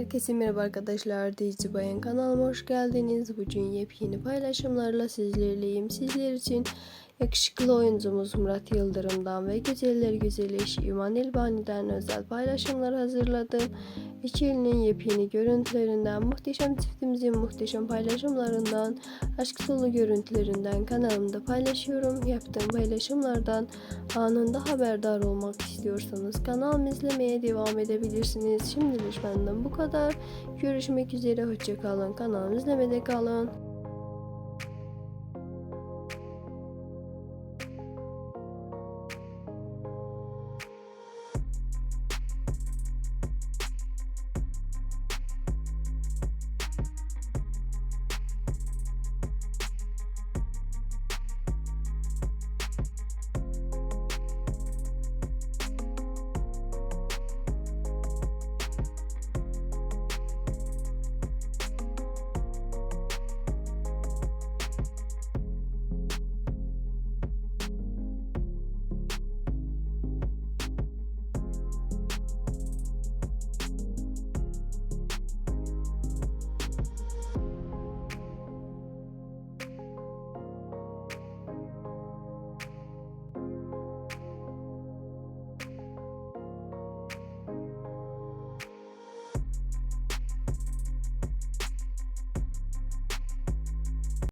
Herkese merhaba arkadaşlar. Dizi Bayan kanalıma hoş geldiniz. Bugün yepyeni paylaşımlarla sizlerleyim. Sizler için yakışıklı oyuncumuz Murat Yıldırım'dan ve güzeller güzeli eşi İman özel paylaşımlar hazırladım. İkilinin yepyeni görüntülerinden, muhteşem çiftimizin muhteşem paylaşımlarından, aşk dolu görüntülerinden kanalımda paylaşıyorum. Yaptığım paylaşımlardan anında haberdar olmak istiyorsanız kanalımı izlemeye devam edebilirsiniz. Şimdilik benden bu kadar. Görüşmek üzere. Hoşçakalın. Kanalımı izlemede kalın.